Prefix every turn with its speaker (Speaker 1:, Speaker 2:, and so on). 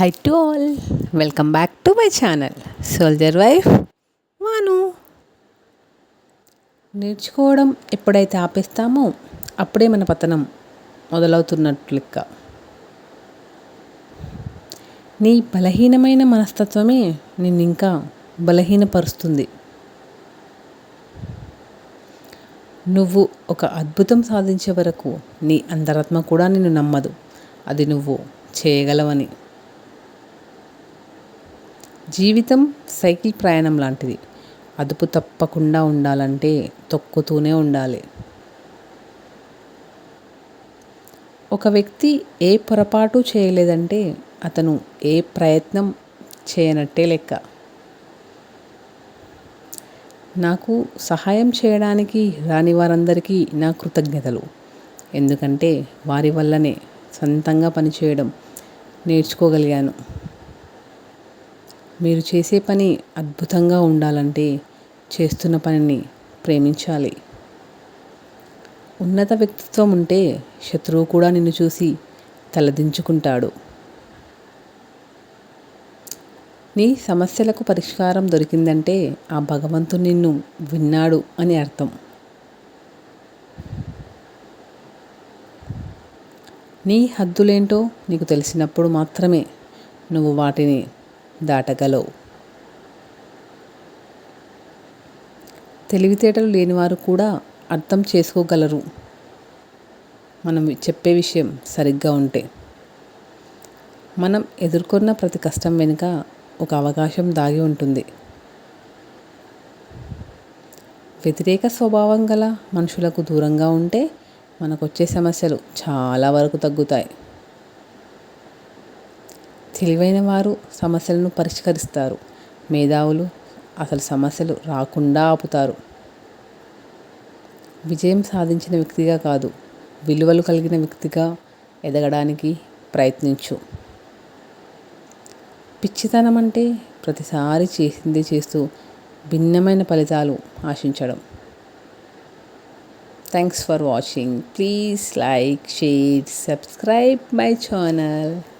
Speaker 1: Hi to all welcome back to my channel soldier wife వాను. నేర్చుకోవడం ఎప్పుడైతే ఆపేస్తామో అప్పుడే మన పతనం మొదలవుతున్నట్లు లెక్క. నీ బలహీనమైన మనస్తత్వమే నిన్ను ఇంకా బలహీనపరుస్తుంది. నువ్వు ఒక అద్భుతం సాధించే వరకు నీ అంతరాత్మ కూడా నిన్ను నమ్మదు. అది నువ్వు చేయగలవని. జీవితం సైకిల్ ప్రయాణం లాంటిది. అదుపు తప్పకుండా ఉండాలంటే తొక్కుతూనే ఉండాలి. ఒక వ్యక్తి ఏ పొరపాటు చేయలేదంటే అతను ఏ ప్రయత్నం చేయనట్టే లెక్క. నాకు సహాయం చేయడానికి రాని వారందరికీ నా కృతజ్ఞతలు. ఎందుకంటే వారి వల్లనే సొంతంగా పనిచేయడం నేర్చుకోగలిగాను. మీరు చేసే పని అద్భుతంగా ఉండాలంటే చేస్తున్న పనిని ప్రేమించాలి. ఉన్నత వ్యక్తిత్వం ఉంటే శత్రువు కూడా నిన్ను చూసి తలదించుకుంటాడు. నీ సమస్యలకు పరిష్కారం దొరికిందంటే ఆ భగవంతుడు నిన్ను విన్నాడు అని అర్థం. నీ హద్దులేంటో నీకు తెలిసినప్పుడు మాత్రమే నువ్వు వాటిని దాటగలవు. తెలివితేటలు లేనివారు కూడా అర్థం చేసుకోగలరు. మనం చెప్పే విషయం సరిగ్గా ఉంటే. మనం ఎదుర్కొన్న ప్రతి కష్టం వెనుక ఒక అవకాశం దాగి ఉంటుంది. వ్యతిరేక స్వభావం గల మనుషులకు దూరంగా ఉంటే మనకు వచ్చే సమస్యలు చాలా వరకు తగ్గుతాయి. తెలివైన వారు సమస్యలను పరిష్కరిస్తారు. మేధావులు అసలు సమస్యలు రాకుండా ఆపుతారు. విజయం సాధించిన వ్యక్తిగా కాదు విలువలు కలిగిన వ్యక్తిగా ఎదగడానికి ప్రయత్నించు. పిచ్చితనం అంటే ప్రతిసారి చేసింది చేస్తూ భిన్నమైన ఫలితాలు ఆశించడం. Thanks for watching. Please like share subscribe my channel.